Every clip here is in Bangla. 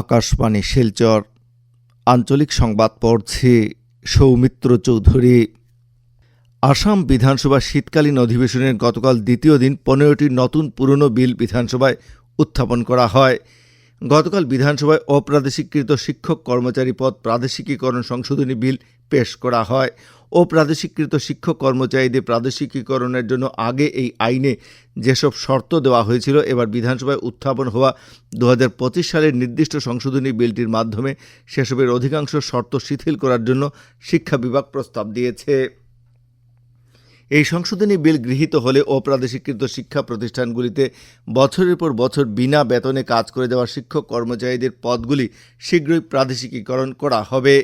আকাশবাণী শিলচর আঞ্চলিক সংবাদ পড়ছি সৌমিত্র চৌধুরী। আসাম বিধানসভা শীতকালীন অধিবেশনের গতকাল দ্বিতীয় দিন পনেরোটি নতুন পুরনো বিল বিধানসভায় উত্থাপন করা হয়। গতকাল বিধানসভায় অপ্রাদেশিককৃত শিক্ষক কর্মচারী পদ প্রাদেশিকীকরণ সংশোধনী বিল পেশ করা হয়। অপ্রাদেশিককৃত শিক্ষক কর্মচারীদের প্রাদেশিকীকরণের জন্য আগে এই আইনে যেসব শর্ত দেওয়া হয়েছিল, এবার বিধানসভায় উত্থাপন হওয়া দু হাজার পঁচিশ সালের নির্দিষ্ট সংশোধনী বিলটির মাধ্যমে সেসবের অধিকাংশ শর্ত শিথিল করার জন্য শিক্ষা বিভাগ প্রস্তাব দিয়েছে। এই সংশোধনী বিল গৃহীত হলে অপ্রাদেশিকৃত শিক্ষা প্রতিষ্ঠানগুলিতে বছরের পর বছর বিনা বেতনে কাজ করে যাওয়া শিক্ষক কর্মচারীদের পদগুলি শীঘ্রই প্রাদেশিকীকরণ করা হবে।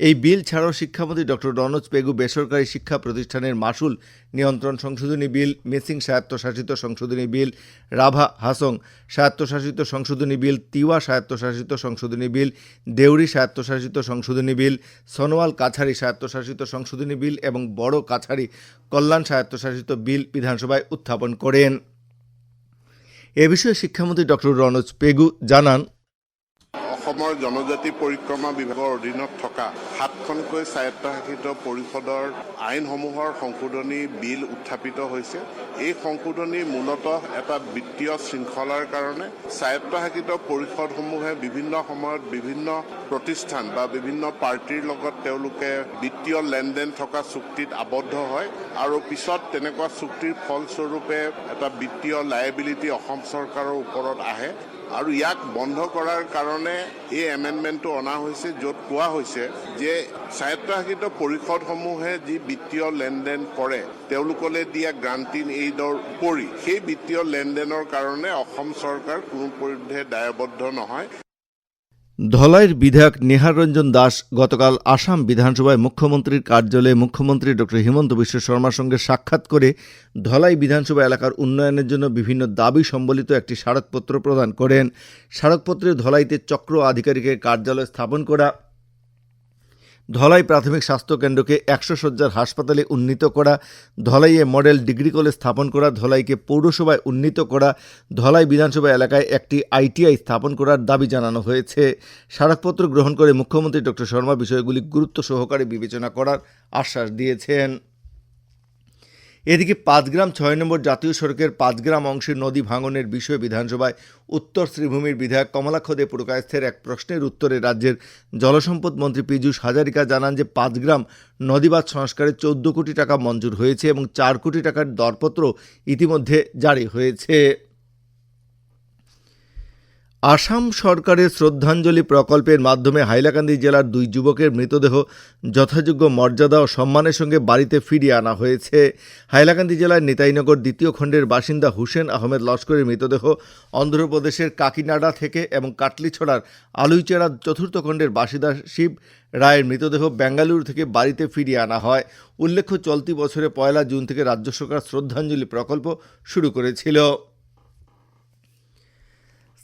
এই বিল ছাড়াও শিক্ষামন্ত্রী ডক্টর রনজ পেগু বেসরকারি শিক্ষা প্রতিষ্ঠানের মাসুল নিয়ন্ত্রণ সংশোধনী বিল, মেসিং স্বায়ত্তশাসিত সংশোধনী বিল, রাভা হাসং স্বায়ত্তশাসিত সংশোধনী বিল, তিওয়া স্বায়ত্তশাসিত সংশোধনী বিল, দেউরি স্বায়ত্তশাসিত সংশোধনী বিল, সনোয়াল কাছারি স্বায়ত্তশাসিত সংশোধনী বিল এবং বড় কাছারি কল্যাণ স্বায়ত্তশাসিত বিল বিধানসভায় উত্থাপন করেন। এ বিষয়ে শিক্ষামন্ত্রী ডক্টর রনজ পেগু জানান অসমৰ জনজাতি পৰিক্ৰমা বিভাগৰ অধীনত থকা সাতখনকৈ স্বায়ত্তশাসিত পৰিষদৰ আইনসমূহৰ সংশোধনী বিল উত্থাপিত হৈছে। এই সংশোধনী মূলতঃ এটা বিত্তীয় শৃংখলাৰ কাৰণে। স্বায়ত্তশাসিত পৰিষদসমূহে বিভিন্ন সময়ত বিভিন্ন প্ৰতিষ্ঠান বা বিভিন্ন পাৰ্টীৰ লগত তেওঁলোকে বিত্তীয় লেনদেন থকা চুক্তিত আবদ্ধ হয় আৰু পিছত তেনেকুৱা চুক্তিৰ ফলস্বৰূপে এটা বিত্তীয় লাইবিলিটি অসম চৰকাৰৰ ওপৰত আহে। আৰু ইয়াক বন্ধ কৰাৰ কাৰণে এই এমেণ্ডমেণ্টটো অনা হৈছে, য'ত কোৱা হৈছে যে স্বায়ত্তশাসিত পৰিষদসমূহে যি বিত্তীয় লেনদেন কৰে, তেওঁলোকলৈ দিয়া গ্ৰান্টিন এইডৰ উপৰি সেই বিত্তীয় লেনদেনৰ কাৰণে অসম চৰকাৰ কোনো পধ্যে দায়বদ্ধ নহয়। ধলাইয়ের বিধায়ক নেহার রঞ্জন দাস গতকাল আসাম বিধানসভায় মুখ্যমন্ত্রীর কার্যালয়ে মুখ্যমন্ত্রী ডক্টর হিমন্ত বিশ্ব শর্মার সঙ্গে সাক্ষাৎ করে ধলাই বিধানসভা এলাকার উন্নয়নের জন্য বিভিন্ন দাবি সম্বলিত একটি স্মারকপত্র প্রদান করেন। স্মারকপত্রে ধলাইতে চক্র আধিকারিকের কার্যালয় স্থাপন করা ধলাই প্রাথমিক স্বাস্থ্যকেন্দ্রকে একশো শয্যার হাসপাতালে উন্নীত করা, ধলাইয়ে মডেল ডিগ্রি কলেজ স্থাপন করা, ধলাইকে পৌরসভায় উন্নীত করা, ধলাই বিধানসভা এলাকায় একটি আইটিআই স্থাপন করার দাবি জানানো হয়েছে। স্মারকপত্র গ্রহণ করে মুখ্যমন্ত্রী ডক্টর শর্মা বিষয়গুলি গুরুত্ব সহকারে বিবেচনা করার আশ্বাস দিয়েছেন। এদিকে পাঁচগ্রাম ছয় নম্বর জাতীয় সড়কের পাঁচগ্রাম অংশের নদী ভাঙনের বিষয়ে বিধানসভায় উত্তর শ্রীভূমির বিধায়ক কমলাক্ষ দে পুরকায়স্থের এক প্রশ্নের উত্তরে রাজ্যের জলসম্পদ মন্ত্রী পীযূষ হাজারিকা জানান যে পাঁচগ্রাম নদীবাদ সংস্কারে চোদ্দ কোটি টাকা মঞ্জুর হয়েছে এবং চার কোটি টাকার দরপত্র ইতিমধ্যে জারি হয়েছে। আসাম সরকারের শ্রদ্ধাঞ্জলি প্রকল্পের মাধ্যমে হাইলাকান্দি জেলার দুই যুবকের মৃতদেহ যথাযোগ্য মর্যাদা ও সম্মানের সঙ্গে বাড়িতে ফিরিয়ে আনা হয়েছে। হাইলাকান্দি জেলার নিতাইনগর দ্বিতীয় খণ্ডের বাসিন্দা হুসেন আহমেদ লস্করের মৃতদেহ অন্ধ্রপ্রদেশের কাকিনাডা থেকে এবং কাটলিছড়ার আলুইচেরা চতুর্থ খণ্ডের বাসিন্দা শিব রায়ের মৃতদেহ বেঙ্গালুরু থেকে বাড়িতে ফিরিয়ে আনা হয়। উল্লেখ্য, চলতি বছরে পয়লা জুন থেকে রাজ্য সরকার শ্রদ্ধাঞ্জলি প্রকল্প শুরু করেছিল।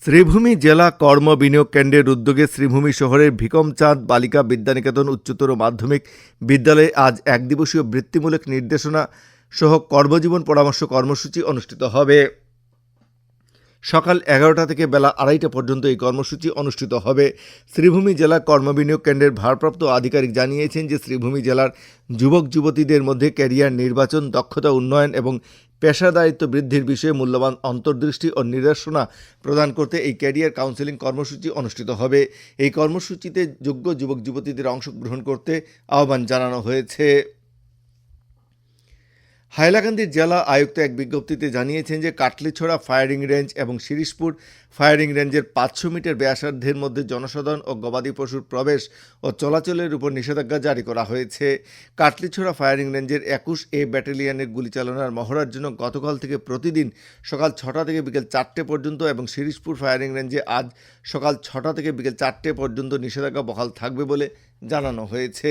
শ্রীভূমি জেলা কর্ম বিনিয়োগ কেন্দ্রের উদ্যোগে শ্রীভূমি শহরের ভিকমচাঁদ বালিকা বিদ্যানিকেতন উচ্চতর মাধ্যমিক বিদ্যালয়ে আজ এক দিবসীয় বৃত্তিমূলক নির্দেশনা সহ কর্মজীবন পরামর্শ কর্মসূচি অনুষ্ঠিত হবে। সকাল এগারোটা থেকে বেলা আড়াইটা পর্যন্ত এই কর্মসূচি অনুষ্ঠিত হবে। শ্রীভূমি জেলা কর্মবিনিয়োগ কেন্দ্রের ভারপ্রাপ্ত আধিকারিক জানিয়েছেন যে শ্রীভূমি জেলার যুবক যুবতীদের মধ্যে ক্যারিয়ার নির্বাচন, দক্ষতা উন্নয়ন এবং পেশাদারিত্ব বৃদ্ধির বিষয়ে মূল্যবান অন্তর্দৃষ্টি ও নির্দেশনা প্রদান করতে এই ক্যারিয়ার কাউন্সেলিং কর্মসূচি অনুষ্ঠিত হবে। এই কর্মসূচিতে যোগ্য যুবক যুবতীদের অংশগ্রহণ করতে আহ্বান জানানো হয়েছে। হাইলাকান্দির জেলা আয়ুক্ত এক বিজ্ঞপ্তিতে জানিয়েছেন যে কাটলিছড়া ফায়ারিং রেঞ্জ এবং শিরিশপুর ফায়ারিং রেঞ্জের পাঁচশো মিটার ব্যাসার্ধের মধ্যে জনসাধারণ ও গবাদি পশুর প্রবেশ ও চলাচলের উপর নিষেধাজ্ঞা জারি করা হয়েছে। কাটলিছড়া ফায়ারিং রেঞ্জের একুশ এ ব্যাটালিয়নের গুলিচালনার মহড়ার জন্য গতকাল থেকে প্রতিদিন সকাল ছটা থেকে বিকেল চারটে পর্যন্ত এবং শিরিশপুর ফায়ারিং রেঞ্জে আজ সকাল ছটা থেকে বিকেল চারটে পর্যন্ত নিষেধাজ্ঞা বহাল থাকবে বলে জানানো হয়েছে।